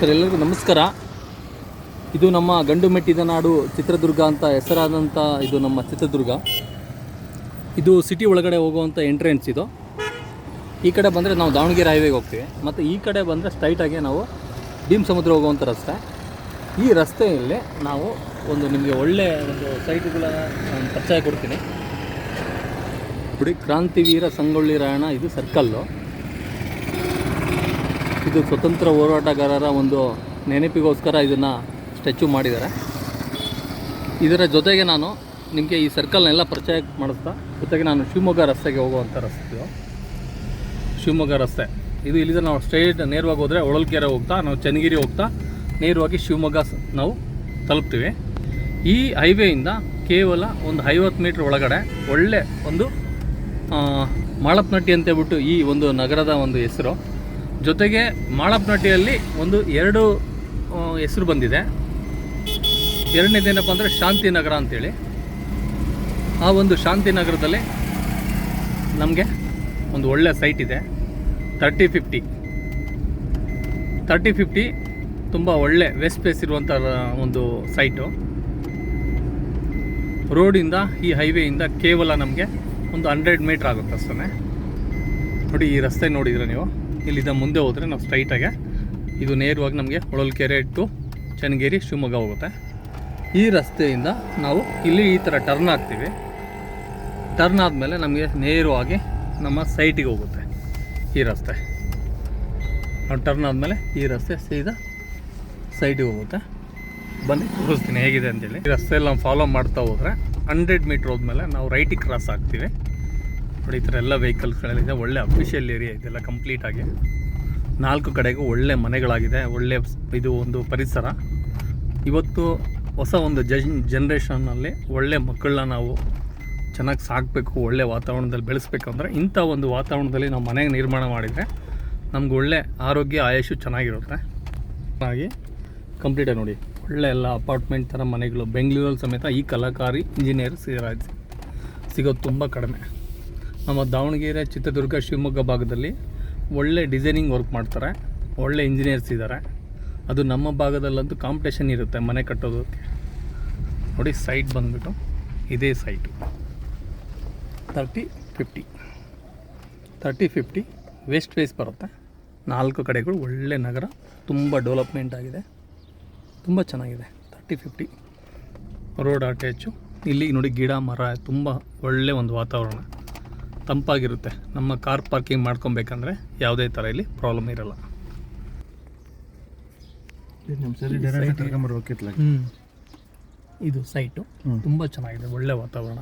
Sir ಎಲ್ಲರಿಗೂ ನಮಸ್ಕಾರ. ಇದು ನಮ್ಮ ಗಂಡು ಮೆಟ್ಟಿದ ನಾಡು ಚಿತ್ರದುರ್ಗ ಅಂತ ಹೆಸರಾದಂಥ ಇದು ನಮ್ಮ ಚಿತ್ರದುರ್ಗ. ಇದು ಸಿಟಿ ಒಳಗಡೆ ಹೋಗುವಂಥ ಎಂಟ್ರೆನ್ಸ್ ಇದು. ಈ ಕಡೆ ಬಂದರೆ ನಾವು ದಾವಣಗೆರೆ ಹೈವೇಗೆ ಹೋಗ್ತೀವಿ. ಮತ್ತು ಈ ಕಡೆ ಬಂದರೆ ಸ್ಟ್ರೈಟಾಗಿ ನಾವು ಭೀಮ್ ಸಮುದ್ರ ಹೋಗುವಂಥ ರಸ್ತೆ. ಈ ರಸ್ತೆಯಲ್ಲಿ ನಾವು ಒಂದು ನಿಮಗೆ ಒಳ್ಳೆಯ ಒಂದು ಸೈಟ್ಗಳ ಪರಿಚಯ ಕೊಡ್ತೀನಿ. ಬಿಡಿ ಕ್ರಾಂತಿವೀರ ಸಂಗೊಳ್ಳಿ ರಾಯಣ್ಣ, ಇದು ಸರ್ಕಲ್ಲು ಇದು ಸ್ವತಂತ್ರ ಹೋರಾಟಗಾರರ ಒಂದು ನೆನಪಿಗೋಸ್ಕರ ಇದನ್ನು ಸ್ಟ್ಯಾಚು ಮಾಡಿದ್ದಾರೆ. ಇದರ ಜೊತೆಗೆ ನಾನು ನಿಮಗೆ ಈ ಸರ್ಕಲ್ನೆಲ್ಲ ಪರಿಚಯ ಮಾಡಿಸ್ತಾ, ಜೊತೆಗೆ ನಾನು ಶಿವಮೊಗ್ಗ ರಸ್ತೆಗೆ ಹೋಗುವಂಥ ರಸ್ತೆ ಶಿವಮೊಗ್ಗ ರಸ್ತೆ. ಇದು ಇಲ್ಲಿಂದ ನಾವು ಸ್ಟ್ರೈಟ್ ನೇರವಾಗಿ ಹೋದರೆ ಹೊಳಲ್ಕೆರೆ ಹೋಗ್ತಾ, ನಾವು ಚನ್ನಗಿರಿ ಹೋಗ್ತಾ, ನೇರವಾಗಿ ಶಿವಮೊಗ್ಗ ನಾವು ತಲುಪ್ತೀವಿ. ಈ ಹೈವೇಯಿಂದ ಕೇವಲ ಒಂದು ಐವತ್ತು ಮೀಟ್ರ್ ಒಳಗಡೆ ಒಳ್ಳೆ ಒಂದು ಮಾಳಪ್ನಟ್ಟಿ ಅಂತ ಹೇಳ್ಬಿಟ್ಟು ಈ ಒಂದು ನಗರದ ಒಂದು ಹೆಸರು. ಜೊತೆಗೆ ಮಾಳಪ್ನಟ್ಟಿಯಲ್ಲಿ ಒಂದು ಎರಡು ಹೆಸರು ಬಂದಿದೆ. ಎರಡನೇದೇನಪ್ಪ ಅಂದರೆ ಶಾಂತಿನಗರ ಅಂತೇಳಿ. ಆ ಒಂದು ಶಾಂತಿನಗರದಲ್ಲಿ ನಮಗೆ ಒಂದು ಒಳ್ಳೆಯ ಸೈಟ್ ಇದೆ. ತರ್ಟಿ ಫಿಫ್ಟಿ ತರ್ಟಿ ಫಿಫ್ಟಿ ತುಂಬ ಒಳ್ಳೆ ವೆಸ್ಟ್ ಪ್ಲೇಸ್ ಇರುವಂಥ ಒಂದು ಸೈಟು ರೋಡಿಂದ, ಈ ಹೈವೇಯಿಂದ ಕೇವಲ ನಮಗೆ ಒಂದು ಹಂಡ್ರೆಡ್ ಮೀಟ್ರ್ ಆಗುತ್ತೆ ಅಷ್ಟೇ. ನೋಡಿ ಈ ರಸ್ತೆ ನೋಡಿದ್ರೆ ನೀವು. ಇಲ್ಲಿಂದ ಮುಂದೆ ಹೋದರೆ ನಾವು ಸ್ಟ್ರೈಟಾಗೆ ಇದು ನೇರವಾಗಿ ನಮಗೆ ಹೊಳಲ್ಕೆರೆ ಟು ಚನ್ನಗಿರಿ, ಶಿವಮೊಗ್ಗ ಹೋಗುತ್ತೆ. ಈ ರಸ್ತೆಯಿಂದ ನಾವು ಇಲ್ಲಿ ಈ ಥರ ಟರ್ನ್ ಆಗ್ತೀವಿ. ಟರ್ನ್ ಆದಮೇಲೆ ನಮಗೆ ನೇರವಾಗಿ ನಮ್ಮ ಸೈಟಿಗೆ ಹೋಗುತ್ತೆ ಈ ರಸ್ತೆ. ನಾವು ಟರ್ನ್ ಆದಮೇಲೆ ಈ ರಸ್ತೆ ಸೀದಾ ಸೈಟಿಗೆ ಹೋಗುತ್ತೆ. ಬನ್ನಿ, ತೋರಿಸ್ತೀನಿ ಹೇಗಿದೆ ಅಂತೇಳಿ. ಈ ರಸ್ತೆಯಲ್ಲಿ ನಾವು ಫಾಲೋ ಮಾಡ್ತಾ ಹೋದರೆ ಹಂಡ್ರೆಡ್ ಮೀಟ್ರ್ ಹೋದ್ಮೇಲೆ ನಾವು ರೈಟಿಗೆ ಕ್ರಾಸ್ ಆಗ್ತೀವಿ. ನೋಡಿ ಈ ಥರ ಎಲ್ಲ ವೆಹಿಕಲ್ಸ್ಗಳಲ್ಲಿದೆ. ಒಳ್ಳೆ ಅಫಿಷಿಯಲ್ ಏರಿಯಾ ಇದೆಲ್ಲ ಕಂಪ್ಲೀಟಾಗಿ ನಾಲ್ಕು ಕಡೆಗೂ ಒಳ್ಳೆ ಮನೆಗಳಾಗಿದೆ, ಒಳ್ಳೆ ಇದು ಒಂದು ಪರಿಸರ. ಇವತ್ತು ಹೊಸ ಒಂದು ಜನ್ ಜನ್ರೇಷನ್ನಲ್ಲಿ ಒಳ್ಳೆ ಮಕ್ಕಳನ್ನ ನಾವು ಚೆನ್ನಾಗಿ ಸಾಕಬೇಕು, ಒಳ್ಳೆ ವಾತಾವರಣದಲ್ಲಿ ಬೆಳೆಸ್ಬೇಕಂದ್ರೆ ಇಂಥ ಒಂದು ವಾತಾವರಣದಲ್ಲಿ ನಾವು ಮನೆಗೆ ನಿರ್ಮಾಣ ಮಾಡಿದರೆ ನಮ್ಗೆ ಒಳ್ಳೆ ಆರೋಗ್ಯ ಆಯುಷು ಚೆನ್ನಾಗಿರುತ್ತೆ. ಹಾಗಾಗಿ ಕಂಪ್ಲೀಟಾಗಿ ನೋಡಿ. ಒಳ್ಳೆ ಎಲ್ಲ ಅಪಾರ್ಟ್ಮೆಂಟ್ ಥರ ಮನೆಗಳು, ಬೆಂಗಳೂರಲ್ಲಿ ಸಮೇತ ಈ ಕಲಾಕಾರಿ ಇಂಜಿನಿಯರ್ ಸಿಗ ಸಿಗೋದು ತುಂಬ ಕಡಿಮೆ. ನಮ್ಮ ದಾವಣಗೆರೆ, ಚಿತ್ರದುರ್ಗ, ಶಿವಮೊಗ್ಗ ಭಾಗದಲ್ಲಿ ಒಳ್ಳೆ ಡಿಸೈನಿಂಗ್ ವರ್ಕ್ ಮಾಡ್ತಾರೆ. ಒಳ್ಳೆ ಇಂಜಿನಿಯರ್ಸ್ ಇದ್ದಾರೆ ಅದು ನಮ್ಮ ಭಾಗದಲ್ಲಂತೂ ಕಾಂಪಿಟೇಷನ್ ಇರುತ್ತೆ ಮನೆ ಕಟ್ಟೋದಕ್ಕೆ ನೋಡಿ ಸೈಟ್ ಬಂದುಬಿಟ್ಟು ಇದೇ site thirty fifty thirty fifty west ways ಬರುತ್ತೆ. ನಾಲ್ಕು ಕಡೆಗಳು ಒಳ್ಳೆ ನಗರ, ತುಂಬ ಡೆವಲಪ್ಮೆಂಟ್ ಆಗಿದೆ. ತುಂಬ ಚೆನ್ನಾಗಿದೆ. ತರ್ಟಿ ಫಿಫ್ಟಿ ರೋಡ್ ಅಟ್ಯಾಚು ಇಲ್ಲಿ ನೋಡಿ ಗಿಡ, ಮರ, ತುಂಬ ಒಳ್ಳೆ ಒಂದು ವಾತಾವರಣ. ತಂಪಾಗಿರುತ್ತೆ. ನಮ್ಮ ಕಾರ್ ಪಾರ್ಕಿಂಗ್ ಮಾಡ್ಕೊಬೇಕಂದ್ರೆ ಯಾವುದೇ ಥರ ಇಲ್ಲಿ ಪ್ರಾಬ್ಲಮ್ ಇರಲ್ಲ. ಇದು ಸೈಟು. ತುಂಬ ಚೆನ್ನಾಗಿದೆ ಒಳ್ಳೆ ವಾತಾವರಣ.